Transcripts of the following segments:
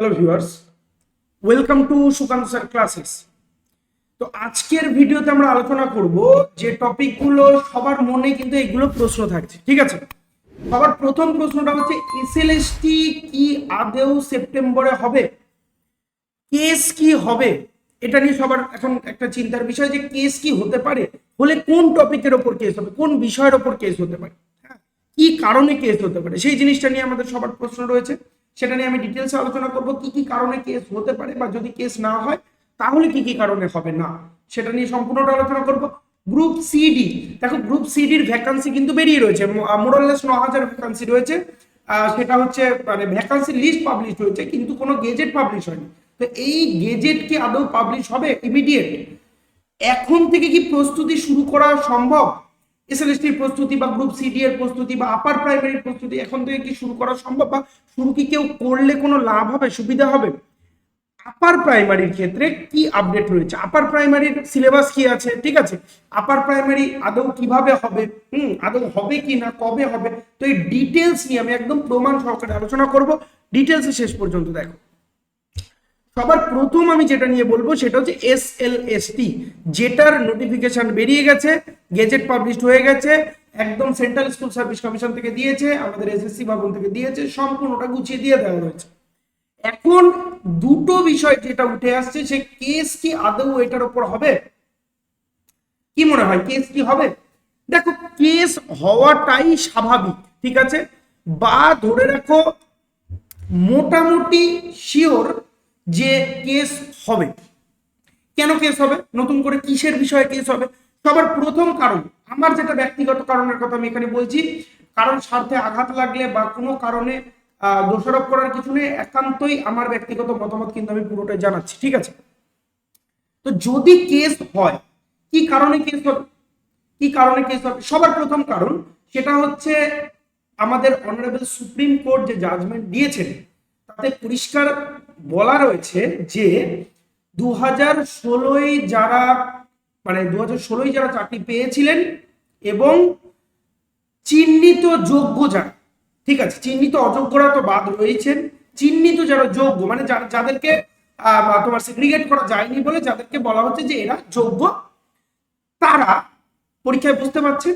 Hello viewers welcome to Sukanta sir classes তো আজকের ভিডিওতে আমরা আলোচনা করব যে টপিকগুলো সবার মনে কিন্তু এগুলো প্রশ্ন থাকছে, ঠিক আছে? সবার প্রথম প্রশ্নটা হচ্ছে এসএলএসটি কি আদেও সেপ্টেম্বরে হবে? কেস কি হবে? এটা নিয়ে সবার এখন একটা চিন্তার বিষয় যে কেস কি হতে পারে? হলে কোন টপিকের ওপর কেস হবে? কোন বিষয়ের ওপর কেস হতে পারে? হ্যাঁ কি কারণে কেস হতে পারে? সেই জিনিসটা নিয়ে আমাদের সবার প্রশ্ন রয়েছে। সেটা নিয়ে আমি ডিটেলসে আলোচনা করব, কি কি কারণে কেস হতে পারে বা যদি কেস না হয়, তাহলে কি কি কারণে হবে না? সেটা নিয়ে সম্পূর্ণটা আলোচনা করব। গ্রুপ সিডি দেখো গ্রুপ সিডির ভ্যাকান্সি কিন্তু বেরিয়ে রয়েছে মোরাললেস ন হাজার ভ্যাকান্সি রয়েছে। সেটা হচ্ছে মানে ভ্যাকান্সি লিস্ট পাবলিশ হয়েছে, কিন্তু কোনো গেজেট পাবলিশ হয়নি। তো এই গেজেট কি আদৌ পাবলিশ হবে ইমিডিয়েট এখন থেকে কি প্রস্তুতি শুরু করা সম্ভব? এসএলএসটির প্রস্তুতি বা গ্রুপ সিডি এর প্রস্তুতি বা আপার প্রাইমারির প্রস্তুতি এখন থেকে কি শুরু করা সম্ভব বা শুরু কি কেউ করলে কোনো লাভ হবে, সুবিধা হবে? আপার প্রাইমারির ক্ষেত্রে কি আপডেট রয়েছে? আপার প্রাইমারির সিলেবাস কি আছে? ঠিক আছে? আপার প্রাইমারি আদৌ কীভাবে হবে? হুম, আদৌ হবে কি না? কবে হবে? তো এই ডিটেলস নিয়ে আমি একদম প্রমাণ সহকারে আলোচনা করব। ডিটেলসে শেষ পর্যন্ত দেখো। সবার প্রথম আমি যেটা নিয়ে বলব সেটা হচ্ছে এস এল এস টি যেটার নোটিফিকেশন বেরিয়ে গেছে গেজেট পাবলিশড হয়ে গেছে, একদম সেন্ট্রাল স্কুল সার্ভিস কমিশন থেকে দিয়েছে, আমাদের এসএসসি ভবন থেকে দিয়েছে, সম্পূর্ণটা গুছিয়ে দিয়ে দেওয়া হয়েছে। এখন দুটো বিষয় যেটা উঠে আসছে, সে কেস কি আদৌ এটার উপর হবে? কি মনে হয় কেস কি হবে? দেখো কেস হওয়াটাই স্বাভাবিক, ঠিক আছে? বা ধরে রাখো, মোটামুটি শিওর যে কেস হবে। কেন কেস হবে? নতুন করে কিসের বিষয়ে কেস হবে? সবার প্রথম কারণ, আমার যেটা ব্যক্তিগত কারণের কথা আমি এখানে বলছি, কারণ স্বার্থে আঘাত লাগলে বা কোনো কারণে দোষারোপ করার কিছু নেই, একান্তই আমার ব্যক্তিগত মতামত কিন্তু আমি পুরোটাই জানাচ্ছি, ঠিক আছে? তো যদি কেস হয়, কি কারণে কেস হবে? কি কারণে কেস হবে? সবার প্রথম কারণ, সেটা হচ্ছে আমাদের অনারেবল সুপ্রিম কোর্ট যে জাজমেন্ট দিয়েছেন তাতে পরিষ্কার বলা রয়েছে যে দু হাজার যারা মানে দু হাজার ষোলোই যারা চাকরি পেয়েছিলেন এবং চিহ্নিত যোগ্য যারা, ঠিক আছে, চিহ্নিত অযোগ্যরা তো বাদ রয়েছেন, চিহ্নিত যারা যোগ্য মানে যাদেরকে তোমার সেগ্রিগেট করা যায়নি বলে যাদেরকে বলা হচ্ছে যে এরা যোগ্য, তারা পরীক্ষায় বুঝতে পারছেন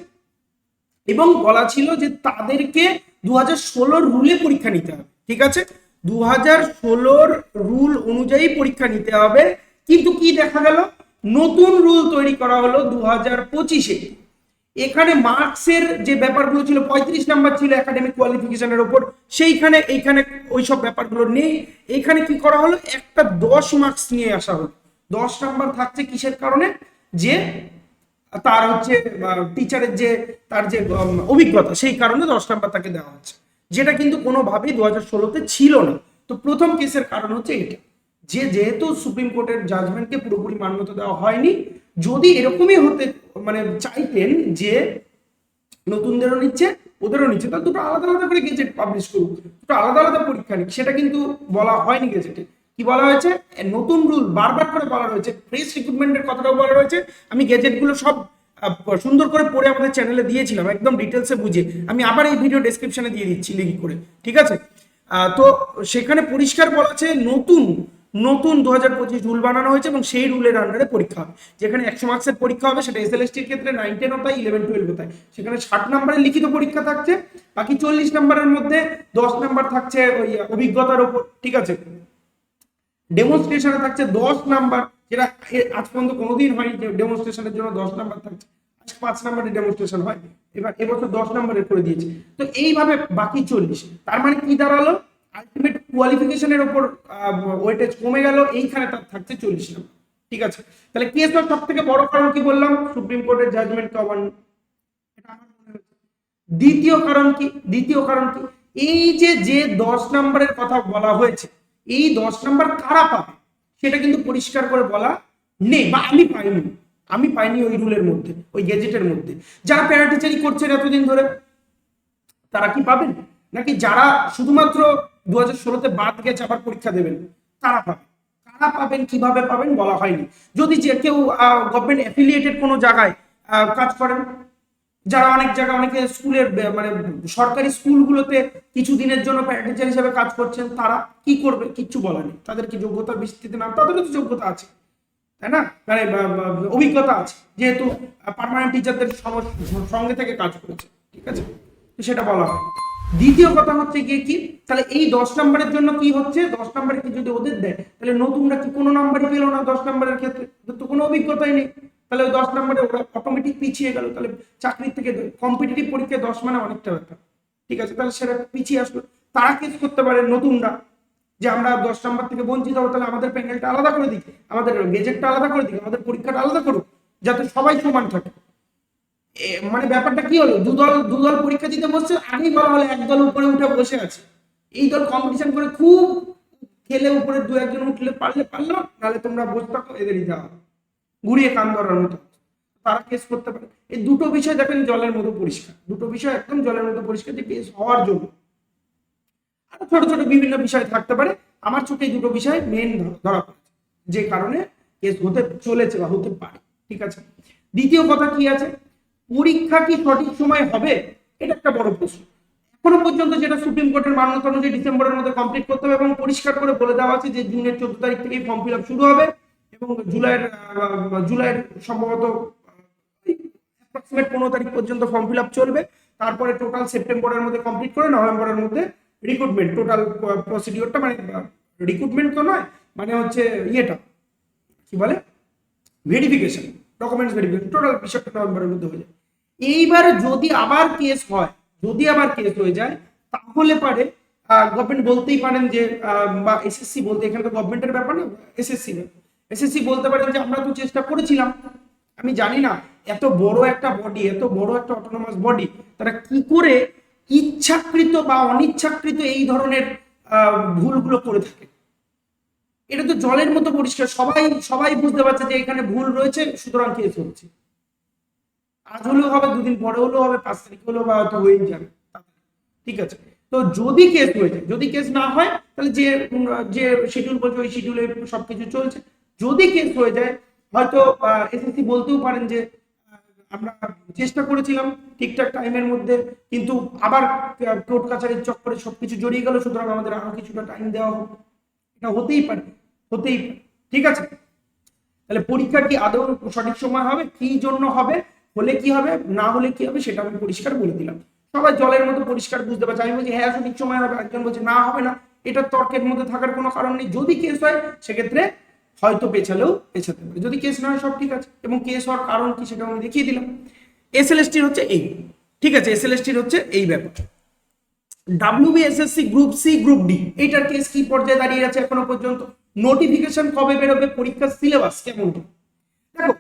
এবং বলা ছিল যে তাদেরকে দু হাজার ষোলোর রুলে পরীক্ষা নিতে হবে, ঠিক আছে? দু হাজার ষোলোর রুল অনুযায়ী পরীক্ষা নিতে হবে। কিন্তু কি দেখা গেল? নতুন রুল তৈরি করা হলো দু হাজার পঁচিশে। এখানে মার্কসের যে ব্যাপারগুলো ছিল, পঁয়ত্রিশ নাম্বার ছিল একাডেমিক কোয়ালিফিকেশনের ওপর। সেইখানে, এইখানে ওইসব ব্যাপারগুলো নেই। এখানে কি করা হলো? একটা দশ মার্কস নিয়ে আসা হলো। দশ নাম্বার থাকছে কিসের কারণে? যে তার হচ্ছে টিচারের যে, তার যে অভিজ্ঞতা, সেই কারণে দশ নাম্বার তাকে দেওয়া হচ্ছে। যেটা কিন্তু কোনোভাবেই দু হাজার ষোলোতে ছিল না। তো প্রথম কেসের কারণ হচ্ছে এটা। যে যেহেতু সুপ্রিম কোর্টের জাজমেন্টকে পুরোপুরি মান্যতা দেওয়া হয়নি, যদি এরকমই হতে মানে চাইতেন যে নতুনদেরও নিচ্ছে, ওদেরও নিচ্ছে, তাহলে দুটো আলাদা আলাদা করে গেজেট পাবলিশ করুক। দুটো আলাদা আলাদা পরীক্ষা নিক, সেটা কিন্তু বলা হয়নি গেজেটে। কি বলা হয়েছে? নতুন রুল বারবার করে বলা রয়েছে ফ্রেশ রিক্রুটমেন্টের কথাটাও বলা রয়েছে। আমি গেজেটগুলো সব সুন্দর করে পড়ে আমাদের চ্যানেলে দিয়েছিলাম, একদম ডিটেলসে বুঝে আমি আবার এই ভিডিও ডেসক্রিপশনে দিয়ে দিচ্ছি লিঙ্ক করে, ঠিক আছে? তো সেখানে পরিষ্কার বলা আছে, নতুন নতুন দু হাজার পঁচিশ রুল বানানো হয়েছে এবং সেই রুলের আন্ডারে পরীক্ষা হবে। যেখানে একশো মার্কসের পরীক্ষা হবে, সেটা এসএলএসটির ক্ষেত্রে নাইন টেন তাই ইলেভেন টুয়েলভ তাই সেখানে ষাট নাম্বারের লিখিত পরীক্ষা থাকছে, বাকি চল্লিশ নাম্বারের মধ্যে দশ নাম্বার থাকছে ওই অভিজ্ঞতার ওপর, ঠিক আছে? ডেমনস্ট্রেশনে থাকছে দশ নাম্বার যেটা আজ পর্যন্ত কোনোদিন হয়নি যে ডেমনস্ট্রেশনের জন্য দশ নাম্বার থাকছে। পাঁচ নাম্বারের ডেমনস্ট্রেশন হয়। এবার এবছর দশ নাম্বারের করে দিয়েছে। তো এইভাবে বাকি চল্লিশ। তার মানে কি দাঁড়াল? আলটিমেট কোয়ালিফিকেশনের ওপর ওয়েটেজ কমে গেল। এইখানে তার থাকছে চল্লিশ নাম্বার ঠিক আছে? তাহলে কেস সব থেকে বড় কারণ কি বললাম? সুপ্রিম কোর্টের মনে হয়েছে দ্বিতীয় কারণ কি? দ্বিতীয় কারণ কি? এই যে যে দশ নম্বরের কথা বলা হয়েছে, এই দশ নম্বর কারা পাবে? সেটা কিন্তু পরিষ্কার করে বলা নেই বা আমি পাইনি। আমি পাইনি ওই রুলের মধ্যে, ওই গেজেটের মধ্যে। যারা প্যারাটিচারি করছেন এতদিন ধরে, তারা কি পাবেন? নাকি যারা শুধুমাত্র দু হাজার ষোলোতে বাদ গেছে, আবার পরীক্ষা দেবেন, তারা পাবেন? কারা পাবেন, কীভাবে পাবেন বলা হয়নি। যদি যে কেউ গভর্নমেন্ট অ্যাফিলিয়েটেড কোনো জায়গায় কাজ করেন যারা অনেক জায়গায় অনেকে স্কুলের মানে সরকারি স্কুলগুলোতে কিছু দিনের জন্য প্যারাটিচার হিসেবে কাজ করছেন, তারা কি করবে কিচ্ছু বলা নেই। তাদের কি যোগ্যতার ভিত্তিতে না? তাদেরও তো যোগ্যতা আছে, তাই না? মানে অভিজ্ঞতা আছে, যেহেতু পার্মানেন্ট টিচারদের সঙ্গে থেকে কাজ করেছে, ঠিক আছে? সেটা বলা হয়। দ্বিতীয় কথা হচ্ছে গিয়ে কি? তাহলে এই দশ নম্বরের জন্য কি হচ্ছে? দশ নম্বরে কি যদি ওদের দেয়, তাহলে নতুনরা কি কোনো নাম্বারই পেল না দশ নম্বরের ক্ষেত্রে? তো কোনো অভিজ্ঞতাই নেই। তাহলে ওই দশ নম্বরে ওরা অটোমেটিক পিছিয়ে গেল, তাহলে চাকরির থেকে কম্পিটিটিভ পরীক্ষায় দশ মানে অনেকটা ব্যাপার। ঠিক আছে, তাহলে সেটা পিছিয়ে আসলো। তারা কেস করতে পারে নতুনরা? যে আমরা দশ নম্বর থেকে বঞ্চিত হব, তাহলে আমাদের প্যানেলটা আলাদা করে দিক, আমাদের গেজেটটা আলাদা করে দিক, আমাদের পরীক্ষাটা আলাদা করুক, যাতে সবাই সমান থাকে। মানে ব্যাপারটা কি হলো? দুদল দুদল পরীক্ষা দিতে বসছে, আগেই বলা হলো এক দল উপরে উঠে বসে আছে। এই দল কম্পিটিশন করে খুব খেলে উপরে দু একজন উঠলে পারলে পারল, নাহলে তোমরা বসে থাকো, এদেরই যাওয়া ঘুরিয়ে কান ধরার মতো। তারা কেস করতে পারে। এই দুটো বিষয় দেখেন জলের মতো পরিষ্কার। দুটো বিষয় একদম জলের মতো পরিষ্কার যে কেস হওয়ার জন্য। আরও ছোট ছোট বিভিন্ন বিষয় থাকতে পারে। আমার চোখে দুটো বিষয় মেন ধরা পড়েছে। যে কারণে কেস হতে চলেছে বা হতে পারে। ঠিক আছে? দ্বিতীয় কথা কি আছে? পরীক্ষা কি সঠিক সময় হবে? এটা একটা বড় প্রশ্ন। এখনও পর্যন্ত যেটা সুপ্রিম কোর্টের মান্যতা অনুযায়ী ডিসেম্বরের মধ্যে কমপ্লিট করতে হবে এবং পরিষ্কার করে বলে দেওয়া আছে যে জুনের চোদ্দ তারিখ থেকেই ফর্ম ফিল আপ শুরু হবে। এবং জুলাইয়ের জুলাইয়ের সম্ভবত অ্যাপ্রক্সিমেট পনেরো তারিখ পর্যন্ত ফর্ম ফিল চলবে। তারপরে টোটাল সেপ্টেম্বরের মধ্যে কমপ্লিট করে নভেম্বরের মধ্যে রিক্রুটমেন্ট টোটাল প্রসিডিওরটা মানে রিক্রুটমেন্ট তো নয় মানে হচ্ছে ইয়েটা, কি বলে? ভেরিফিকেশন ডকুমেন্টস ভেরিফিকেশন টোটাল বিষয়টা নভেম্বরের মধ্যে হয়ে যায়। এইবার যদি আবার কেস হয়, যদি আবার কেস হয়ে যায়, তাহলে পারে গভর্নমেন্ট বলতেই পারেন যে বা এসএসসি বলতে, এখানে তো গভর্নমেন্টের ব্যাপার না এসএসসি এসএসসি বলতে পারেন যে আমরা তো চেষ্টা করেছিলাম। আমি জানি না, এত বড় একটা বডি এত বড় একটা অটোনোমাস বডি তারা কি করে ইচ্ছাকৃত বা অনিচ্ছাকৃত এই ধরনের ভুলগুলো করে থাকে? এটা তো জলের মতো পরিষ্কার, সবাই সবাই বুঝতে পারছে যে এখানে ভুল রয়েছে, সুতরাং কেস হচ্ছে আজ হলেও হবে, দুদিন পরে হলেও হবে, পাঁচ তারিখ হলেও বা হয়তো হয়েই যাবে ঠিক আছে। তো যদি কেস হয়ে যায়, যদি কেস না হয়, তাহলে যে যে শিডিউল বলছে, ওই শিডিউলে সবকিছু চলছে। যদি কেস হয়ে যায়, হয়তো এসএসসি বলতেও পারেন যে আমরা চেষ্টা করেছিলাম ঠিকঠাক টাইমের মধ্যে, কিন্তু আবার কোর্ট কাছারির চক্করে সবকিছু জড়িয়ে গেল, সুতরাং আমাদের আরও কিছুটা টাইম দেওয়া হোক। এটা হতেই পারে হতেই পারে। ঠিক আছে? তাহলে পরীক্ষা কি আদৌ সঠিক সময় হবে? কি জন্য হবে? হলে কি হবে? না হলে কি হবে? সেটা আমি পরিষ্কার বলে দিলাম। সবাই জলের মতো পরিষ্কার বুঝতে পারছে। আমি বলছি হ্যাঁ সঠিক সময় হবে। একজন বলছে, না, হবে না। এটা তর্কের মধ্যে থাকার কোনো কারণ নেই। যদি কেস হয়, সেক্ষেত্রে হয়তো পেছালেও পেছাতে পারে। যদি কেস না হয় সব ঠিক আছে। এবং কেস হওয়ার কারণ কি সেটা আমি দেখিয়ে দিলাম। এসএলএসটির হচ্ছে এই। ঠিক আছে এসএলএসটির হচ্ছে এই ব্যাপার WBSSC group C group D এইটার কেস কি পর্যায়ে দাঁড়িয়ে আছে এখনও পর্যন্ত? নোটিফিকেশন কবে বেরোবে? পরীক্ষার সিলেবাস কেমন? দেখো,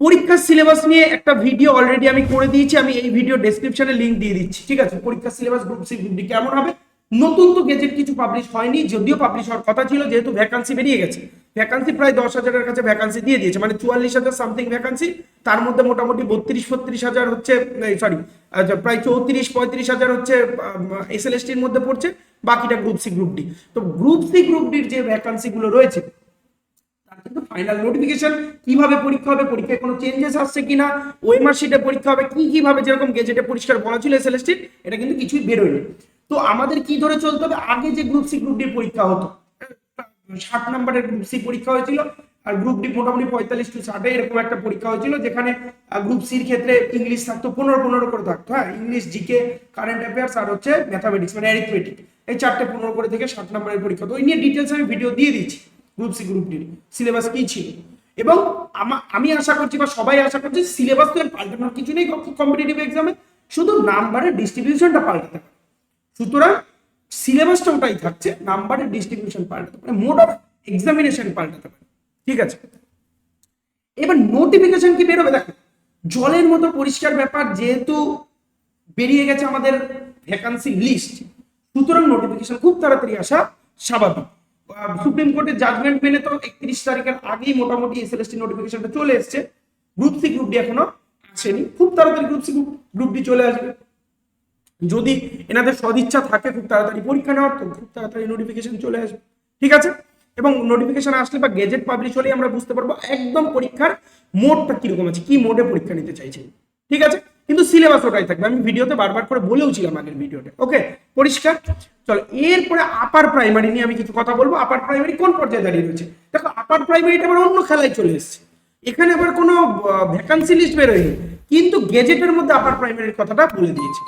পরীক্ষার সিলেবাস নিয়ে একটা ভিডিও অলরেডি আমি করে দিয়েছি। আমি এই ভিডিও ডেসক্রিপশনে লিংক দিয়ে দিচ্ছি। ঠিক আছে, পরীক্ষার syllabus group C group D কেমন হবে? নতুন তো গেজেট কিছু পাবলিশ হয়নি, যদিও পাবলিশ হওয়ার কথা ছিল, যেহেতু ভ্যাকান্সি বেরিয়ে গেছে। ভ্যাকান্সি প্রায় দশ হাজারের কাছে ভ্যাকান্সি দিয়ে দিয়েছে মানে চুয়াল্লিশ হাজার সামথিং ভ্যাকান্সি তার মধ্যে মোটামুটি বত্রিশ বত্রিশ হাজার হচ্ছে সরি প্রায় চৌত্রিশ, পঁয়ত্রিশ হাজার হচ্ছে এস এল এসটির মধ্যে পড়ছে, বাকিটা গ্রুপ সি গ্রুপ ডি তো গ্রুপ সি গ্রুপ ডির যে ভ্যাকান্সিগুলো রয়েছে কিন্তু ফাইনাল নোটিফিকেশন কীভাবে পরীক্ষা হবে, পরীক্ষায় কোনো চেঞ্জেস আসছে কিনা শিটে পরীক্ষা হবে, কি, কীভাবে যেরকম গেজেটে পরিষ্কার বলা ছিল এসএলএসটির এটা কিন্তু কিছুই বেরোয়নি। তো আমাদের কি ধরে চলতে হবে? আগে যে গ্রুপ সি গ্রুপ ডি পরীক্ষা হতো, ষাট নম্বরের গ্রুপ সি পরীক্ষা হয়েছিল, আর গ্রুপ ডি মোটামুটি পঁয়তাল্লিশ টু ষাটে এরকম একটা পরীক্ষা হয়েছিল, যেখানে গ্রুপ সির ক্ষেত্রে ইংলিশ থাকতো, পনেরো পনেরো করে থাকতো হ্যাঁ? ইংলিশ জিকে কারেন্ট অ্যাফেয়ার্স আর হচ্ছে ম্যাথামেটিক্স মানে অ্যারিথমেটিক এই চারটে পনেরো করে থেকে ষাট নম্বরের পরীক্ষা তো ওই নিয়ে ডিটেলস আমি ভিডিও দিয়ে দিচ্ছি গ্রুপ সি গ্রুপ ডির সিলেবাস কি ছিল? এবং আমি আশা করছি বা সবাই আশা করছি সিলেবাস তো পাল্টানোর কিছু নেই কম্পিটিটিভ এক্সামে শুধু নাম্বারের ডিস্ট্রিবিউশনটা পাল্টাতে সুতরাং সিলেবাসটা ওটাই থাকছে নাম্বারের ডিস্ট্রিবিউশন পাল্টাতে পারে মোড অফ এক্সামিনেশন পাল্টাতে পারে, ঠিক আছে? এবার নোটিফিকেশন কি বেরোবে? দেখো, জলের মতো পরিষ্কার ব্যাপার যেহেতু বেরিয়ে গেছে আমাদের ভ্যাকান্সি লিস্ট সুতরাং নোটিফিকেশন খুব তাড়াতাড়ি আসা স্বাভাবিক। সুপ্রিম কোর্টের জাজমেন্ট মেনে তো একত্রিশ তারিখের আগেই মোটামুটি এসএলএসটি নোটিফিকেশনটা চলে এসছে। গ্রুপ সি গ্রুপ ডি এখনও আসেনি। খুব তাড়াতাড়ি গ্রুপ সি গ্রুপ ডি চলে আসবে। যদি এনাদের সদিচ্ছা থাকে খুব তাড়াতাড়ি পরীক্ষা নেওয়ার, তো খুব তাড়াতাড়ি নোটিফিকেশন চলে আসবে। ঠিক আছে? এবং নোটিফিকেশন আসলে বা গেজেট পাবলিশ হলেই আমরা বুঝতে পারব একদম পরীক্ষার মোডটা কীরকম আছে, কি মোডে পরীক্ষা নিতে চাইছেন ঠিক আছে? কিন্তু সিলেবাস ওটাই থাকবে। আমি ভিডিওতে বারবার করে বলেওছিলাম আগের ভিডিওতে। ওকে? পরিষ্কার? চলো, এরপরে আপার প্রাইমারি নিয়ে আমি কিছু কথা বলব। আপার প্রাইমারি কোন পর্যায়ে দাঁড়িয়ে রয়েছে? দেখো আপার প্রাইমারিটা আবার অন্য খেলায় চলে এসেছে। এখানে আবার কোনো ভ্যাকান্সি লিস্ট বেরোয়নি। কিন্তু গেজেটের মধ্যে আপার প্রাইমারির কথাটা বলে দিয়েছে।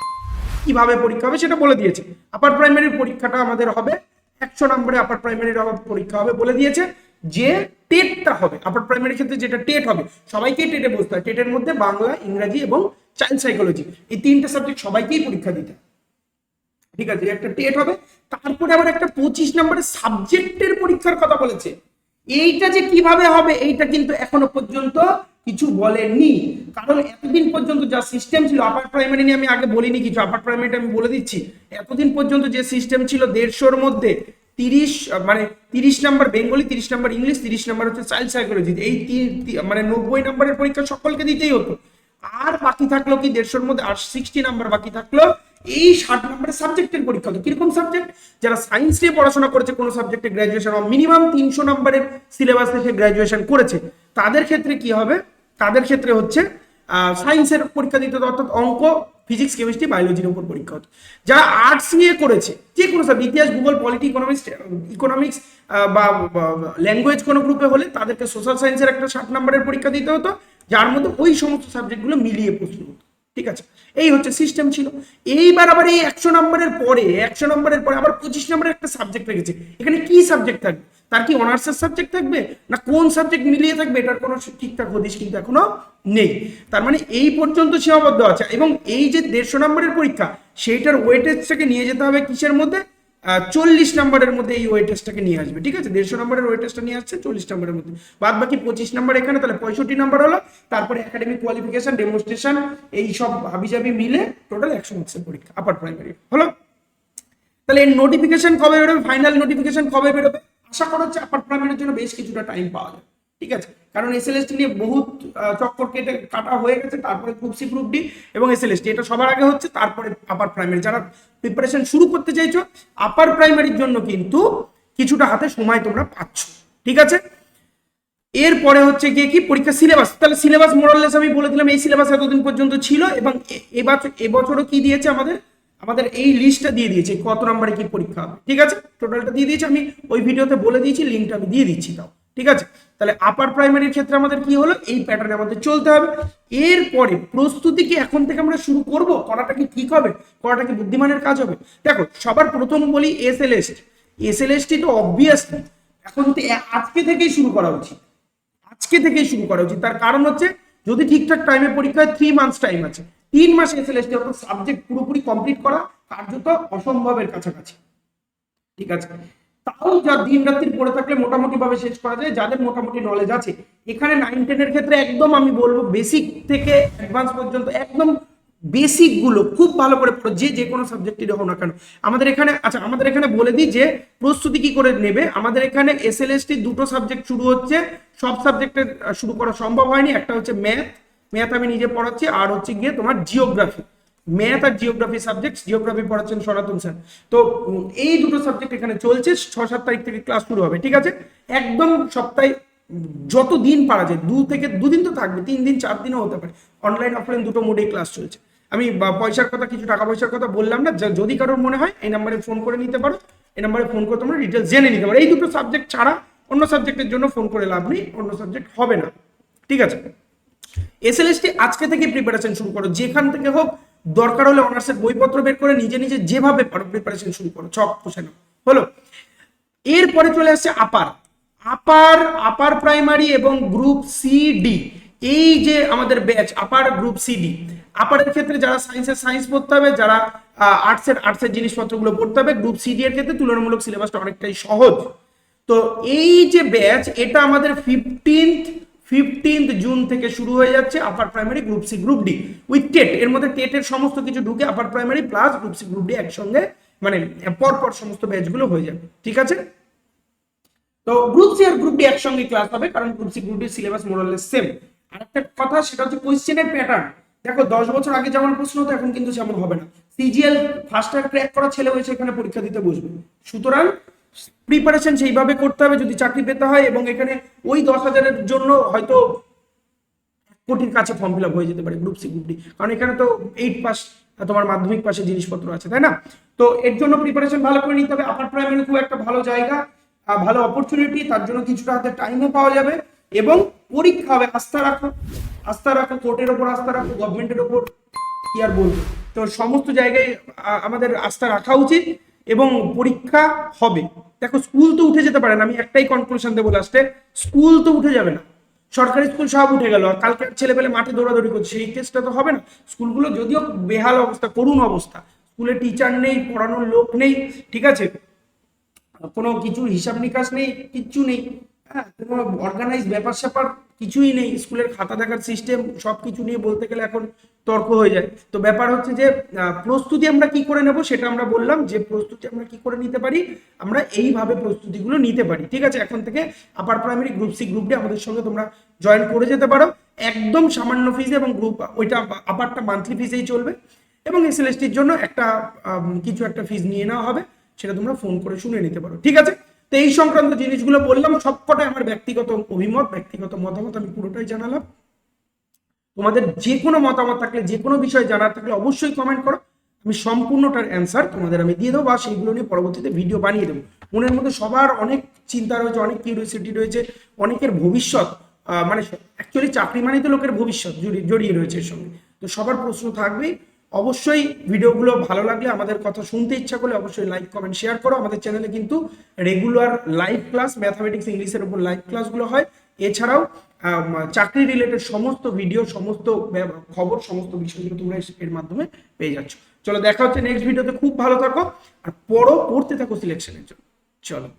কীভাবে পরীক্ষা হবে সেটা বলে দিয়েছে। আপার প্রাইমারির পরীক্ষাটা আমাদের হবে, একশো নম্বরে আপার প্রাইমারির পরীক্ষা হবে বলে দিয়েছে। যে টেটটা হবে আপার প্রাইমারি ক্ষেত্রে যেটা টেট হবে, সবাইকেই টেটে বসতে হয়। টেটের মধ্যে বাংলা, ইংরাজি এবং চাইল্ড সাইকোলজি এই তিনটে সাবজেক্ট সবাইকেই পরীক্ষা দিতে ঠিক আছে, একটা টেট হবে, তারপরে আবার একটা পঁচিশ নম্বরের সাবজেক্টের পরীক্ষার কথা বলেছে। এইটা যে কীভাবে হবে, এইটা কিন্তু এখনও পর্যন্ত কিছু বলেননি। কারণ এতদিন পর্যন্ত যা সিস্টেম ছিল আপার প্রাইমারি নিয়ে আমি আগে বলিনি কিছু আপার প্রাইমারিটা আমি বলে দিচ্ছি। এতদিন পর্যন্ত যে সিস্টেম ছিল দেড়শোর মধ্যে, তিরিশ মানে তিরিশ নাম্বার বেঙ্গলি, তিরিশ নাম্বার ইংলিশ, তিরিশ নাম্বার হচ্ছে চাইল্ড সাইকোলজি এই মানে নব্বই নাম্বারের পরীক্ষা সকলকে দিতেই হতো। আর বাকি থাকল কি দেড়শোর মধ্যে, আর সিক্সটি নাম্বার বাকি থাকল, এই ষাট নাম্বারের সাবজেক্টের পরীক্ষা হতো। কীরকম সাবজেক্ট যারা সায়েন্স নিয়ে পড়াশোনা করেছে, কোনো সাবজেক্টে গ্র্যাজুয়েশন মিনিমাম তিনশো নাম্বারের সিলেবাস থেকে গ্র্যাজুয়েশন করেছে, তাদের ক্ষেত্রে কি হবে? তাদের ক্ষেত্রে হচ্ছে সায়েন্সের পরীক্ষা দিতে হতো অর্থাৎ অঙ্ক ফিজিক্স কেমিস্ট্রি বায়োলজির উপর পরীক্ষা হতো। যারা আর্টস নিয়ে করেছে, যে কোনো সাবজেক্ট ইতিহাস, ভূগোল পলিটি ইকোনমিক্স ইকোনমিক্স বা ল্যাঙ্গুয়েজ কোনো গ্রুপে হলে তাদেরকে সোশ্যাল সায়েন্সের একটা ষাট নম্বরের পরীক্ষা দিতে হতো, যার মধ্যে ওই সমস্ত সাবজেক্টগুলো মিলিয়ে প্রশ্ন হতো। ঠিক আছে? এই হচ্ছে সিস্টেম ছিল। এইবার আবার এই একশো নম্বরের পরে, একশো নম্বরের পরে আবার পঁচিশ নম্বরের একটা সাবজেক্ট রেখেছে। এখানে কি সাবজেক্ট থাকবে? তার কি অনার্সের সাবজেক্ট থাকবে? না কোন সাবজেক্ট মিলিয়ে থাকবে? এটার কোনো ঠিকঠাক হদিশ কিন্তু এখনও নেই। তার মানে এই পর্যন্ত সীমাবদ্ধ আছে। এবং এই যে দেড়শো নম্বরের পরীক্ষা, সেইটার ওয়েটেজটাকে নিয়ে যেতে হবে কিসের মধ্যে? চল্লিশ নম্বরের মধ্যে এই ওয়েটেজটাকে নিয়ে আসবে, ঠিক আছে? দেড়শো নম্বরের ওয়েটেজটা নিয়ে আসছে, চল্লিশ নম্বরের মধ্যে। বাদ বাকি পঁচিশ নম্বর এখানে, তাহলে পঁয়ষট্টি নম্বর হলো। তারপরে একাডেমিক কোয়ালিফিকেশন ডেমনস্ট্রেশন এই সব হাবিজাবি মিলে টোটাল একশো মার্কসের পরীক্ষা আপার প্রাইমারি হলো? তাহলে এর নোটিফিকেশন কবে বেরোবে? ফাইনাল নোটিফিকেশন কবে বেরোবে? আশা করা হচ্ছে আপার প্রাইমারির জন্য বেশ কিছুটা টাইম পাওয়া যাবে। ঠিক আছে? কারণ এসএলএসটি নিয়ে বহুত চক্কর কেটে কাটা হয়ে গেছে, তারপরে গ্রুপ সি গ্রুপ ডি এবং এসএলএসটি এটা সবার আগে হচ্ছে তারপরে আপার প্রাইমারি যারা প্রিপারেশন শুরু করতে চাইছো আপার প্রাইমারির জন্য কিন্তু কিছুটা হাতে সময় তোমরা পাচ্ছ। ঠিক আছে? এরপরে হচ্ছে গিয়ে কি? পরীক্ষা সিলেবাস তাহলে সিলেবাস মোরাললেস আমি বলে দিলাম, এই সিলেবাস এতদিন পর্যন্ত ছিল এবং এবছর, এবছরও কি দিয়েছে আমাদের? আমাদের এই লিস্টটা দিয়ে দিয়েছে, কত নম্বরে কি পরীক্ষা হবে, ঠিক আছে? টোটালটা দিয়ে দিয়েছে, আমি ওই ভিডিওতে বলে দিয়েছি লিঙ্কটা আমি দিয়ে দিচ্ছি তাও, ঠিক আছে? তাহলে আপার প্রাইমারির ক্ষেত্রে আমাদের কি হলো? এই প্যাটার্নে আমাদের চলতে হবে। এরপরে প্রস্তুতি কি এখন থেকে আমরা শুরু করব? করাটা কি ঠিক হবে? করাটা কি বুদ্ধিমানের কাজ হবে? দেখো, সবার প্রথম বলি S L S S L ST তো অবভিয়াসলি এখন তো, আজকে থেকেই শুরু করা উচিত। আজকে থেকেই শুরু করা উচিত। তার কারণ হচ্ছে, যদি ঠিকঠাক টাইমে পরীক্ষা হয় থ্রি মান্থস টাইম আছে তিন মাস এসএলএসটি অর্থাৎ সাবজেক্ট পুরোপুরি কমপ্লিট করা, কার্যত অসম্ভবের কাছাকাছি। ঠিক আছে? তাও যা দিন রাত্রি পড়ে থাকলে মোটামুটি ভাবে শেষ করা যায়, যাদের মোটামুটি নলেজ আছে। এখানে নাইন টেনের ক্ষেত্রে একদম আমি বলব বেসিক থেকে অ্যাডভান্স পর্যন্ত একদম বেসিকগুলো খুব ভালো করে পড়ো, যে যে কোনো সাবজেক্টের হোক না কেন। আমাদের এখানে আচ্ছা আমাদের এখানে বলে দিই যে প্রস্তুতি কি করে নেবে? আমাদের এখানে এস দুটো সাবজেক্ট শুরু হচ্ছে। সব সাবজেক্টের শুরু করা সম্ভব হয়নি। একটা হচ্ছে ম্যাথ ম্যাথ আমি নিজে পড়াচ্ছি, আর হচ্ছে গিয়ে তোমার জিওগ্রাফি ম্যাথ আর জিওগ্রাফি সাবজেক্ট জিওগ্রাফি পড়াচ্ছেন সনাতন স্যার তো এই দুটো সাবজেক্ট এখানে চলছে ছ সাত তারিখ থেকে ক্লাস শুরু হবে, ঠিক আছে? একদম সপ্তাহে যত দিন পারা যায়, দু থেকে, দুদিন তো থাকবে, তিন দিন, চার দিনও হতে পারে। অনলাইন অফলাইন দুটো মোডেই ক্লাস চলছে। আমি পয়সার কথা, কিছু টাকা পয়সার কথা বললাম না যদি কারোর মনে হয়, এই নাম্বারে ফোন করে নিতে পারো, এই নাম্বারে ফোন করে তোমরা ডিটেলস জেনে নিতে পারো। এই দুটো সাবজেক্ট ছাড়া অন্য সাবজেক্টের জন্য ফোন করে লাভ নেই, অন্য সাবজেক্ট হবে না, ঠিক আছে? এসএলএসটি আজকে থেকে প্রিপারেশন শুরু করো। যেখান থেকে হোক, দরকার হলে অনার্সের বইপত্র বের করে নিজে নিজে যেভাবে পারো প্রিপারেশন শুরু করো। ছক পোষে নাও। হলো? এরপরে চলে আসছে আপার আপার আপার প্রাইমারি এবং গ্রুপ সি ডি এই যে আমাদের batch upper group C D আপারের ক্ষেত্রে যারা সায়েন্সের সায়েন্স পড়তে হবে, যারা আর্টসের আর্টসের জিনিসপত্রগুলো পড়তে হবে গ্রুপ সি ডি এর ক্ষেত্রে তুলনামূলক সিলেবাসটা অনেকটাই সহজ। তো এই যে ব্যাচ এটা আমাদের ফিফটিন্থ ফিফটিন্থ জুন থেকে শুরু হয়ে যাচ্ছে upper primary group C group D with TET এর মধ্যে টেটের সমস্ত কিছু ঢুকে upper primary plus group C group D একসঙ্গে মানে পর পর সমস্ত ব্যাচগুলো হয়ে যাবে। ঠিক আছে? তো গ্রুপ সি আর গ্রুপ ডি একসঙ্গে ক্লাস হবে কারণ group C group D syllabus more or less same আর একটা কথা, সেটা হচ্ছে কোয়েশ্চেনের প্যাটার্ন দেখো, দশ বছর আগে যেমন প্রশ্ন হতো, এখন কিন্তু সেমন হবে না। সিজিএল ফার্স্ট ক্র্যাক করা ছেলে হয়েছে, এখানে পরীক্ষা দিতে বসবে। সুতরাং প্রিপারেশন সেইভাবে করতে হবে যদি চাকরি পেতে হয় এবং এখানে ওই দশ হাজারের জন্য হয়তো কোটির কাছে ফর্ম ফিল আপ হয়ে যেতে পারে গ্রুপ সি গ্রুপ ডি কারণ এখানে তো এইট পাস তোমার মাধ্যমিক পাশে জিনিসপত্র আছে, তাই না? তো এর জন্য প্রিপারেশন ভালো করে নিতে হবে। আপার প্রাইমারি খুব একটা ভালো জায়গা ভালো অপরচুনিটি তার জন্য কিছুটা হাতে টাইমও পাওয়া যাবে এবং পরীক্ষা হবে, আস্থা রাখো আস্থা রাখো কোর্টের ওপর আস্থা রাখো গভর্নমেন্টের ওপর কি আর বলব? তো সমস্ত জায়গায় আমাদের আস্থা রাখা উচিত এবং পরীক্ষা হবে। দেখো স্কুল তো উঠে যেতে পারে না, আমি একটাই কনক্লুশন দেবো লাস্টে স্কুল তো উঠে যাবে না। সরকারি স্কুল সব উঠে গেল, আর কালকে ছেলেপেলে মাঠে দৌড়াদৌড়ি করছে, সেই কেসটা তো হবে না। স্কুলগুলো যদিও বেহাল অবস্থা, করুণ অবস্থা স্কুলে টিচার নেই, পড়ানোর লোক নেই, ঠিক আছে? কোনো কিছু হিসাব নিকাশ নেই, কিচ্ছু নেই। হ্যাঁ কোনো অর্গানাইজ ব্যাপার স্যাপার কিছুই নেই। স্কুলের খাতা দেখার সিস্টেম সব কিছু নিয়ে বলতে গেলে এখন তর্ক হয়ে যায়। তো ব্যাপার হচ্ছে যে প্রস্তুতি আমরা কি করে নেব সেটা আমরা বললাম যে, প্রস্তুতি আমরা কি করে নিতে পারি? আমরা এইভাবে প্রস্তুতিগুলো নিতে পারি। ঠিক আছে? এখন থেকে upper primary group C group D আমাদের সঙ্গে তোমরা জয়েন করে যেতে পারো। একদম সামান্য ফিজ এবং গ্রুপ ওইটা আপারটা মান্থলি ফিজেই চলবে। এবং এসএলএসটির জন্য একটা কিছু একটা ফিজ নিয়ে নেওয়া হবে। সেটা তোমরা ফোন করে শুনে নিতে পারো। ঠিক আছে? তো এই সংক্রান্ত জিনিসগুলো বললাম সবকটাই আমার ব্যক্তিগত অভিমত, ব্যক্তিগত মতামত আমি পুরোটাই জানালাম। তোমাদের যে কোনো মতামত থাকলে, যে কোনো বিষয় জানার থাকলে অবশ্যই কমেন্ট করো। আমি সম্পূর্ণটার অ্যান্সার তোমাদের আমি দিয়ে দেবো বা সেইগুলো নিয়ে পরবর্তীতে ভিডিও বানিয়ে দেবো। মনের মধ্যে সবার অনেক চিন্তা রয়েছে, অনেক কিউরিয়াসিটি রয়েছে, অনেকের ভবিষ্যৎ মানে অ্যাকচুয়ালি চাকরি মানেই তো লোকের ভবিষ্যৎ জড়িয়ে রয়েছে এর সঙ্গে। তো সবার প্রশ্ন থাকবেই। অবশ্যই ভিডিওগুলো ভালো লাগলে আমাদের কথা শুনতে ইচ্ছা করলে অবশ্যই লাইক কমেন্ট শেয়ার করো। আমাদের চ্যানেলে কিন্তু রেগুলার লাইভ ক্লাস ম্যাথামেটিক্স ইংলিশের উপর লাইভ ক্লাসগুলো হয়। এছাড়াও চাকরি রিলেটেড সমস্ত ভিডিও সমস্ত খবর, সমস্ত বিষয়গুলো তোমরা এর মাধ্যমে পেয়ে যাচ্ছ। চলো দেখা হচ্ছে নেক্সট ভিডিওতে খুব ভালো থাকো। আর পড়ো, পড়তে থাকো সিলেকশনের জন্য। চলো।